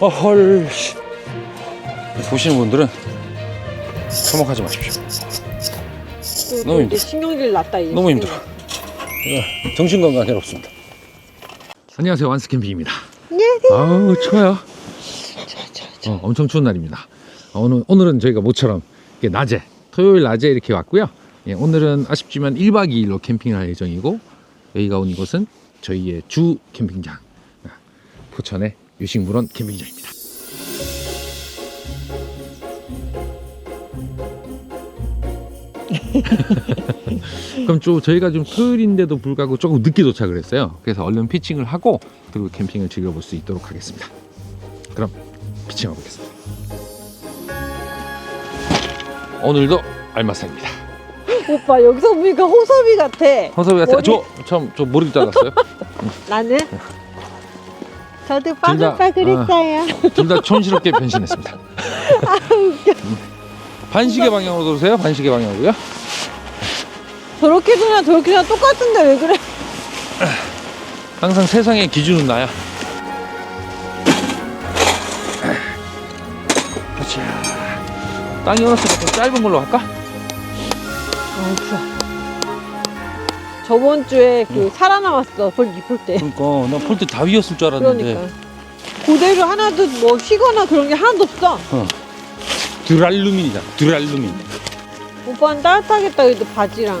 어, 헐. 씨. 보시는 분들은 서먹하지 마십시오. 또, 너무 또 힘들어. 신경질 났다 이제. 너무 힘들어. 제가 정신 건강에 없습니다. 안녕하세요. 완스 캠핑입니다. 아우, 추워요. 어, 엄청 추운 날입니다. 어, 오늘, 오늘은 저희가 모처럼 이렇게 낮에, 토요일 낮에 이렇게 왔고요. 예, 오늘은 아쉽지만 1박 2일로 캠핑을 할 예정이고, 여기가 온 이곳은 저희의 주 캠핑장, 아, 포천의 유식물원 캠핑장입니다. 그럼 좀 저희가 좀 토요일인데도 불구하고 조금 늦게 도착을 했어요. 그래서 얼른 피칭을 하고 그리고 캠핑을 즐겨볼 수 있도록 하겠습니다. 그럼 피칭해 보겠습니다. 오늘도 알마사입니다. 오빠 여기서 보니까 호섭이 같아. 허섭이 같아요. 머리- 저 참 저 머리 잘랐어요. 나는 저도 둘 다- 빠글빠글했어요. 둘 다 촌스럽게 변신했습니다. 음. 반시계 방향으로 돌으세요. 반시계 방향으로요. 저렇게 도나 저렇게 도나 똑같은데 왜 그래? 항상 세상의 기준은 나야. 자, 땅이 얼었으니까 좀 짧은 걸로 할까? 아 추워. 저번 주에 그 살아남았어 볼 입을 때. 그러니까 나 폴대 다 위였을 줄 알았는데 그러니까 그대로 하나도 뭐 휘거나 그런 게 하나도 없어. 듀랄루민이다. 듀랄루민. 오빠는 따뜻하겠다 그래도 바지랑.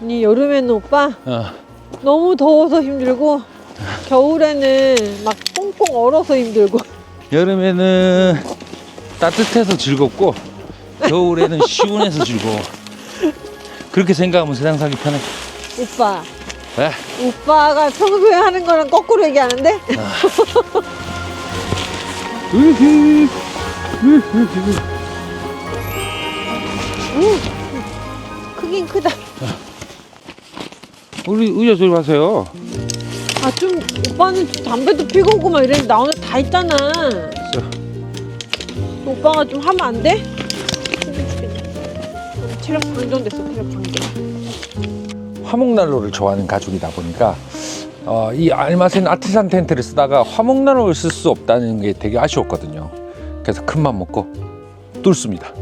아니 여름에는 오빠 어, 너무 더워서 힘들고 겨울에는 막 꽁꽁 얼어서 힘들고 여름에는 따뜻해서 즐겁고 겨울에는 시원해서 즐거워. 그렇게 생각하면 세상 살기 편해. 오빠 에? 오빠가 평소에 하는 거랑 거꾸로 얘기하는데 으흐. 크긴 크다 우리 의자 소리 마세요. 아 좀 오빠는 담배도 피고 오고 막 이랬는데 나 오늘 다 했잖아 오빠가 좀 하면 안 돼? 체력 방전됐어 체력 방전 화목난로를 좋아하는 가족이다 보니까 어, 이 알마센 아티산 텐트를 쓰다가 화목난로를 쓸 수 없다는 게 되게 아쉬웠거든요. 그래서 큰맘 먹고 뚫습니다.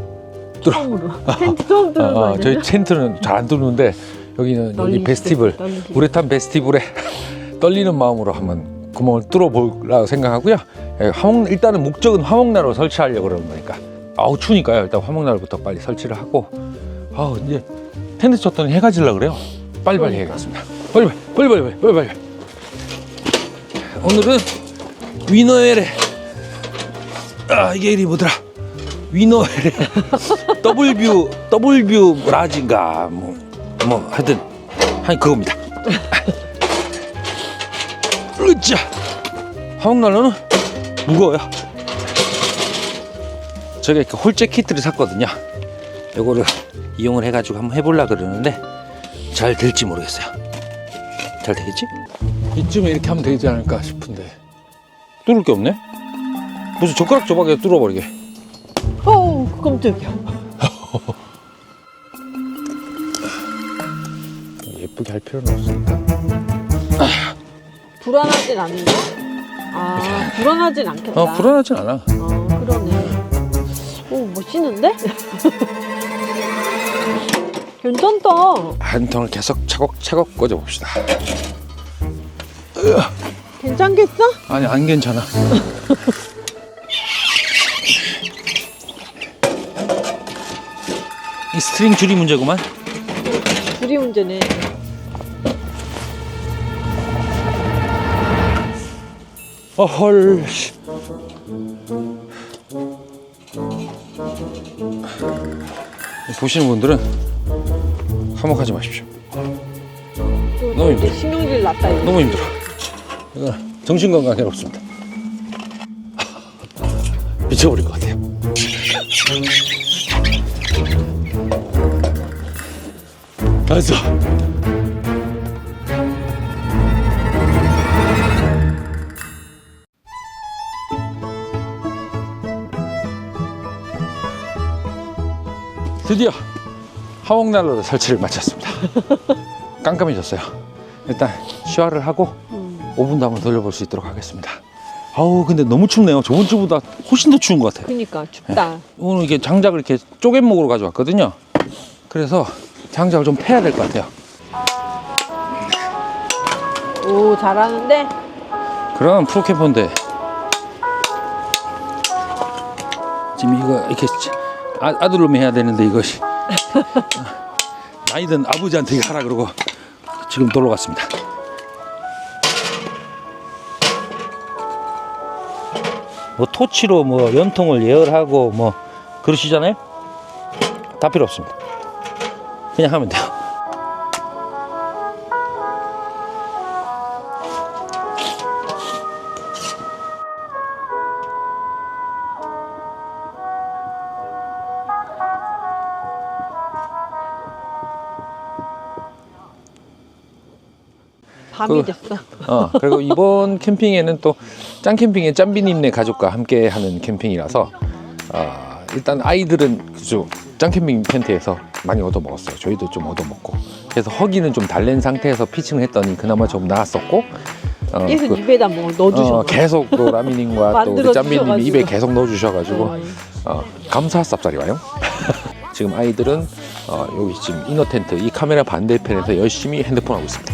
뚫어. 텐트 처음 들은 거 어? 저희 텐트는 잘 안 뚫는데 여기는 여기 베스티블 우레탄 베스티블에 떨리는 마음으로 한번 구멍을 뚫어보려고 생각하고요. 예, 화목 일단은 목적은 화목난로 설치하려고 그러는 거니까. 아우 추우니까요. 일단 화목난로부터 빨리 설치를 하고 아우 이제 텐트 쳤더니 해가 질라 그래요. 빨리빨리. 해야겠습니다. 빨리빨리 빨리빨리 빨리빨리. 오늘은 위너엘의 아 이게 이름이 뭐더라? 위너엘의 더블뷰 더블뷰 라지인가 뭐, 뭐 하여튼 한 그겁니다. 으쌰 화목난로는 무거워요. 제가 이렇게 홀제 키트를 샀거든요. 요거를 이용을 해가지고 한번 해보려 그러는데 잘 될지 모르겠어요. 잘 되겠지? 이쯤에 이렇게 하면 되지 않을까 싶은데 뚫을 게 없네? 무슨 젓가락 조각에 뚫어버리게. 어우 깜짝이야 예쁘게 할 필요는 없으니까. 불안하진 않는데? 아 불안하진 않겠다 어, 불안하진 않아. 아 그러네 오 멋있는데? 괜찮다 한 통을 계속 차곡차곡 꽂아 봅시다. 괜찮겠어? 아니, 안 괜찮아. 이 스트링 줄이 문제구만. 둘이 문제네 어, 헐. 씨. 보시는 분들은 화목하지 마십시오. 또 너무 힘들어. 신경질 났다 이거 너무 힘들어. 이건 정신 건강에 없습니다. 미쳐버릴 것 같아요. 알았어. 드디어 화목난로를 설치를 마쳤습니다. 깜깜해졌어요. 일단 시화를 하고 음. 5분도 한번 돌려볼 수 있도록 하겠습니다. 아우 근데 너무 춥네요. 저번 주보다 훨씬 더 추운 것 같아요. 그니까 춥다. 오늘 이게 장작을 이렇게 쪼갯목으로 가져왔거든요. 그래서 장작을 좀 패야 될 것 같아요. 오 잘하는데. 그럼 프로캠퍼인데 지금 이거 이렇게 아, 아들놈이 해야 되는데 이것이 나이든 아버지한테 이거 하라 그러고 지금 놀러 갔습니다. 뭐 토치로 뭐 연통을 예열하고 뭐 그러시잖아요. 다 필요 없습니다. 그냥 하면 돼요. 밤이 그- 됐어. 어, 그리고 이번 캠핑에는 또 짱캠핑의 짬비님네 가족과 함께 하는 캠핑이라서 아, 일단 아이들은 그죠 짱캠핑 텐트에서 많이 얻어 먹었어요. 저희도 좀 얻어 먹고 그래서 허기는 좀 달랜 상태에서 피칭을 했더니 그나마 좀 나았었고 어, 계속 그- 입에다 뭐 넣어주셔. 어, 계속 또 라미님과 또 우리 만들어 짬비님이 주셔가지고. 입에 계속 넣어주셔가지고 어, 어, 감사 쌉쌀이 와요. 지금 아이들은 어, 여기 지금 이너 텐트 이 카메라 반대편에서 열심히 핸드폰 하고 있습니다.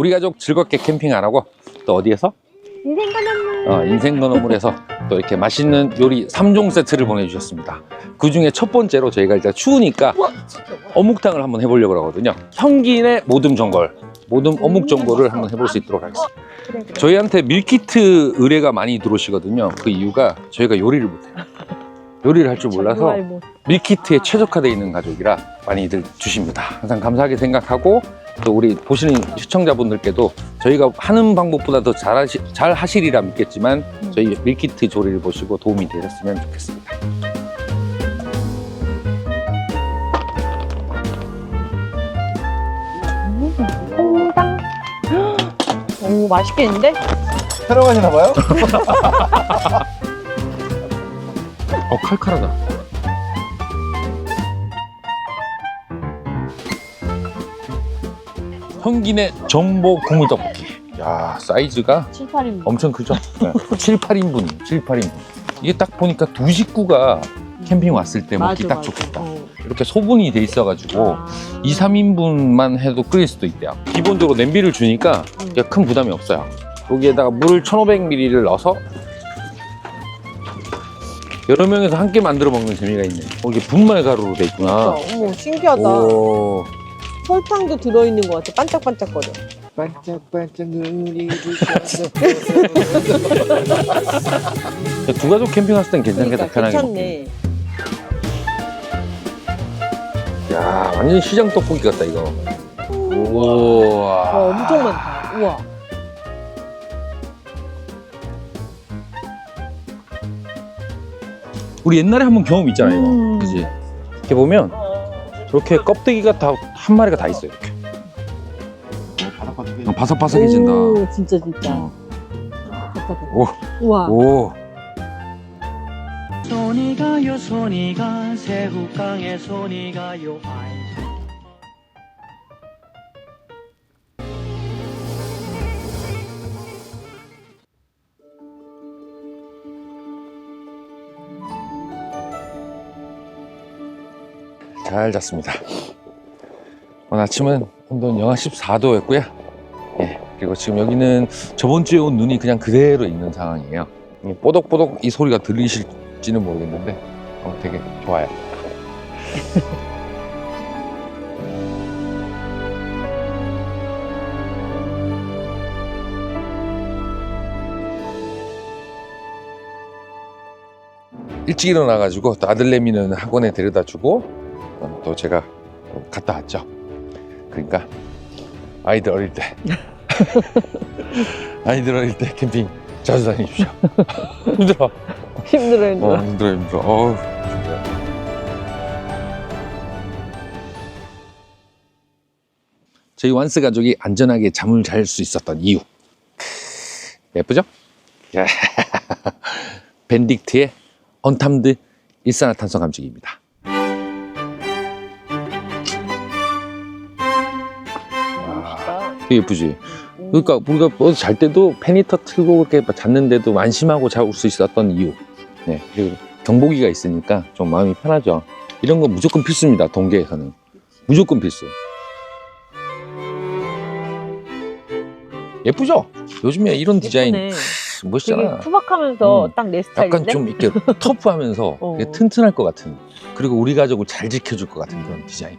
우리 가족 즐겁게 캠핑 안 하고 또 어디에서? 인생 어, 건어물에서 또 이렇게 맛있는 요리 3종 세트를 보내주셨습니다. 그 중에 첫 번째로 저희가 일단 추우니까 어묵탕을 한번 해보려고 하거든요. 현기인의 모듬 전골, 모듬 어묵 전골을 한번 해볼 수 있도록 하겠습니다. 그래. 저희한테 밀키트 의뢰가 많이 들어오시거든요. 그 이유가 저희가 요리를 못해요. 요리를 할 줄 몰라서 뭐. 밀키트에 최적화되어 있는 가족이라 많이들 주십니다. 항상 감사하게 생각하고 또 우리 보시는 시청자분들께도 저희가 하는 방법보다 더 잘하시, 잘 하시리라 믿겠지만 저희 밀키트 조리를 보시고 도움이 되셨으면 좋겠습니다. 홍당. 오 맛있겠는데? 새로 가시나 봐요? 어 칼칼하다. 현gin의 전복 국물 떡볶이. 야 사이즈가 7, 8인 엄청 크죠? 네. 7, 8인분이에요. 7, 8인분. 이게 딱 보니까 두 식구가 캠핑 왔을 때 먹기 딱 좋겠다. 어. 이렇게 소분이 돼 있어가지고 아. 2, 3인분만 해도 끓일 수도 있대요. 기본적으로 냄비를 주니까 이게 큰 부담이 없어요. 여기에다가 물 1500ml를 넣어서 여러 명이서 함께 만들어 먹는 재미가 있네. 어, 이게 분말 가루로 돼 있구나. 어머 신기하다. 오, 설탕도 들어있는 것 같아. 반짝반짝거려. 반짝반짝 눈이 부셔서 두 가족 캠핑 갔을 땐 괜찮겠다. 그러니까 편하게 괜찮네. 야, 완전 시장 떡볶이 같다 이거. 우와. 와 엄청 많다. 우와. 우리 옛날에 한번 경험 있잖아 이거. 음. 그지? 이렇게 보면 저렇게 껍데기가 다 한 마리가 다 있어요. 이렇게. 바삭바삭해 어, 바삭바삭해진다. 오 진짜 진짜. 어. 오, 우와. 오. 손이 가요 손이 가 새우깡에 손이 가요 아이 잘 잤습니다. 오늘 아침은 온도는 영하 14도였고요. 예, 그리고 지금 여기는 저번 주에 온 눈이 그냥 그대로 있는 상황이에요. 이 뽀독뽀독 이 소리가 들리실지는 모르겠는데 어, 되게 좋아요. 일찍 일어나가지고 또 아들내미는 학원에 데려다주고 어, 또 제가 갔다 왔죠. 그러니까 아이들 어릴 때 아이들 어릴 때 캠핑 자주 다니십시오. 힘들어. 힘들어 힘들어. 어, 힘들어 힘들어. 어우. 저희 완스 가족이 안전하게 잠을 잘 수 있었던 이유. 예쁘죠? 벤딕트의 언탐드 일산화탄소 감지기입니다. 예쁘지. 그러니까 우리가 어디 잘 때도 페니터 틀고 그렇게 잤는데도 안심하고 잘수 있었던 이유. 네. 그리고 경보기가 있으니까 좀 마음이 편하죠. 이런 거 무조건 필수입니다. 동계에서는 무조건 필수. 예쁘죠? 요즘에 이런 디자인 예쁘네. 크, 되게 멋있잖아. 투박하면서 음. 딱 내 스타일인데. 약간 좀 이렇게 터프하면서 어. 튼튼할 것 같은 그리고 우리 가족을 잘 지켜줄 것 같은 그런 디자인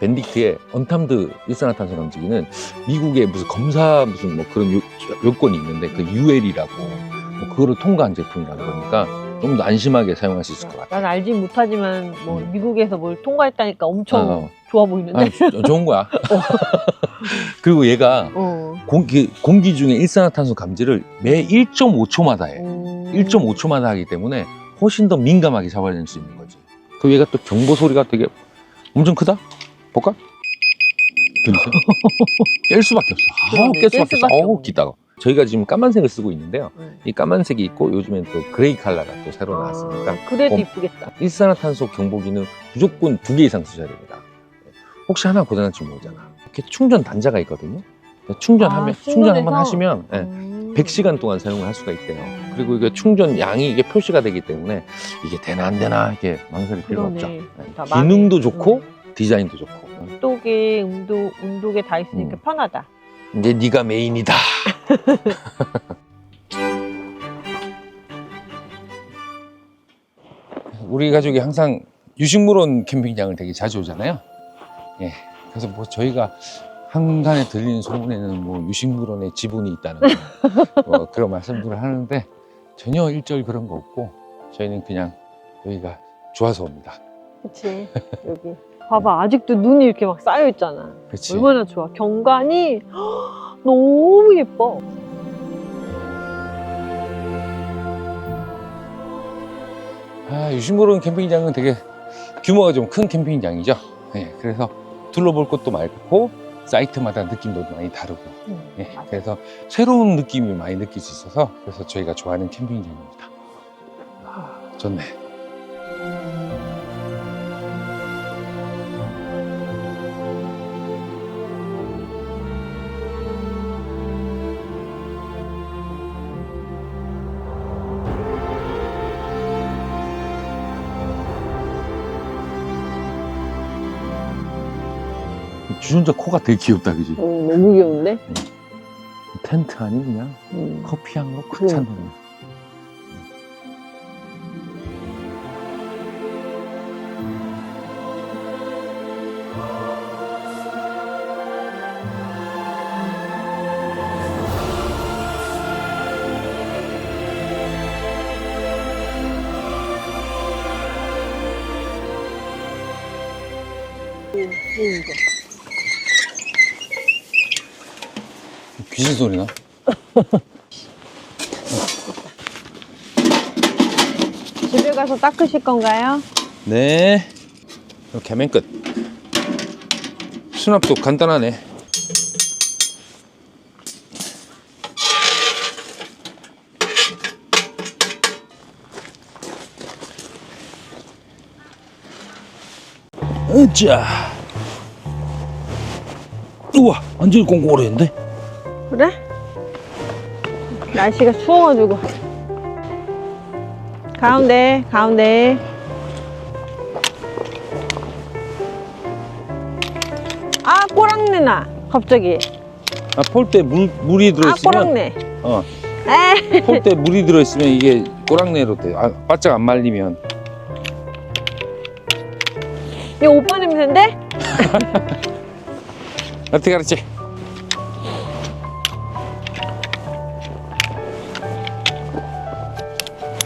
밴딕트의 언탐드 일산화탄소 감지기는 미국의 무슨 검사 무슨 뭐 그런 요, 요건이 있는데 그 UL이라고 뭐 그거를 통과한 제품이라는 거니까 좀 더 안심하게 사용할 수 있을 것 같아 난 알지 못하지만 뭐 음. 미국에서 뭘 통과했다니까 엄청 어. 좋아 보이는데. 아, 조- 좋은 거야 그리고 얘가 어. 공기, 공기 중에 일산화탄소 감지를 매 1.5초마다 해 음. 1.5초마다 하기 때문에 훨씬 더 민감하게 잡아낼 수 있는 거지. 그 얘가 또 경보 소리가 되게 엄청 크다? 볼까? 들리세요? 깰 수밖에 없어. 아우, 그러네, 깰 수밖에 깰 없어. 수밖에 아우, 없네. 기다가. 저희가 지금 까만색을 쓰고 있는데요. 음. 이 까만색이 있고 요즘엔 또 그레이 컬러가 또 새로 나왔으니까 아, 그래도 어. 이쁘겠다. 일산화탄소 경보기는 무조건 두 개 이상 쓰셔야 됩니다. 혹시 하나 고장날지 모르잖아. 이렇게 충전 단자가 있거든요. 충전하면 아, 충전 한번 충전해서? 하시면 예, 음. 100시간 동안 사용을 할 수가 있대요. 그리고 이게 충전 양이 이게 표시가 되기 때문에 이게 되나 안 되나 이게 망설일 필요가 그러네. 없죠. 네. 다 마음에- 기능도 좋고 음. 디자인도 좋고. 운동에 운동 운동에 다 있으니까 음. 편하다. 이제 네가 메인이다. 우리 가족이 항상 유식물원 캠핑장을 되게 자주 오잖아요. 예. 그래서 뭐 저희가 한간에 들리는 소문에는 뭐 유식물원에 지분이 있다는 뭐 그런 말씀들을 하는데 전혀 일절 그런 거 없고 저희는 그냥 여기가 좋아서 옵니다. 그렇지. 여기 봐봐 아직도 눈이 이렇게 막 쌓여 있잖아. 그렇지. 얼마나 좋아. 경관이 너무 예뻐. 아, 유신모론 캠핑장은 되게 규모가 좀 큰 캠핑장이죠. 예, 그래서 둘러볼 것도 많고 사이트마다 느낌도 많이 다르고 예, 그래서 새로운 느낌이 많이 느낄 수 있어서 그래서 저희가 좋아하는 캠핑장입니다. 아, 좋네. 주전자 코가 되게 귀엽다, 그지? 어, 너무 귀여운데? 텐트 안이 그냥 음. 커피 향으로 꽉 그래. 찬. 이거. 귀신 소리나? 집에 가서 닦으실 건가요? 네. 이렇게 하면 끝. 수납도 간단하네. 으짜. 우와, 완전히 꽁꽁거리는데? 그래? 날씨가 추워가지고. 가운데, 가운데. 아, 꼬랑내 나. 갑자기. 아, 폴대 물, 물이 아, 들어있으면. 꼬랑내. 어. 에 폴대 물이 들어있으면 이게 꼬랑내로 돼. 아, 바짝 안 말리면. 이거 오빠 냄새인데? 어떻게 알았지?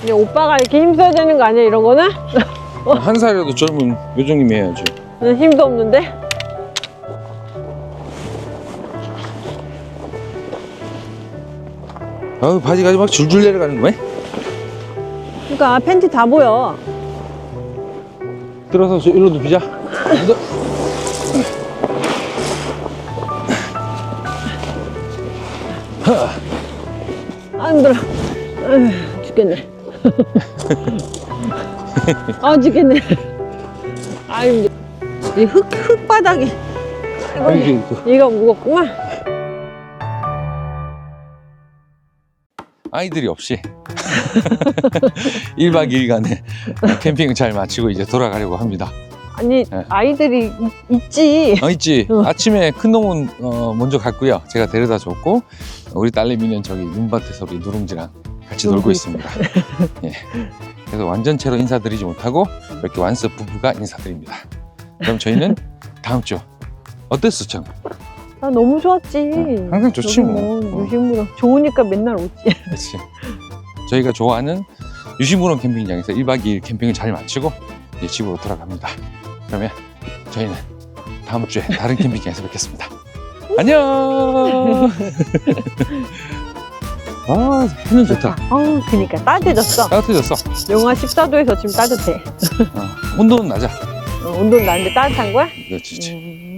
근데 오빠가 이렇게 힘써야 되는 거 아니야, 이런 거는? 한 살이라도 젊은 요정님이 해야지. 나는 힘도 없는데? 아우, 바지가 막 줄줄 내려가는 거야? 그러니까 팬티 다 보여. 들어서 저 일로 눕히자. 너- 아, 힘들어. 아휴, 죽겠네. 아 죽겠네. 아유 이흙 흙바닥이 이거 무겁구만. 아이들이 없이 1박 2일간의 캠핑 잘 마치고 이제 돌아가려고 합니다. 아니 네. 아이들이 있지. 어, 있지. 어. 아침에 큰 놈은 어, 먼저 갔고요. 제가 데려다 줬고 우리 딸내미는 저기 눈밭에서 우리 누룽지랑 같이 놀고 있습니다. 예. 그래서 완전체로 인사드리지 못하고 이렇게 완스 부부가 인사드립니다. 그럼 저희는 다음 주 어땠어, 참? 나 너무 좋았지. 항상 좋지 여기 뭐. 어. 유심으로 좋으니까 맨날 오지. 그렇지. 저희가 좋아하는 유시무론 캠핑장에서 1박 2일 캠핑을 잘 마치고 이제 집으로 돌아갑니다. 그러면 저희는 다음 주에 다른 캠핑장에서 뵙겠습니다. 안녕! 아, 해는 좋다. 어우, 그니까 따뜻해졌어. 따뜻해졌어. 영하 14도에서 지금 따뜻해. 어, 온도는 낮아. 어, 온도는 나는데 따뜻한 거야? 그렇지. 음.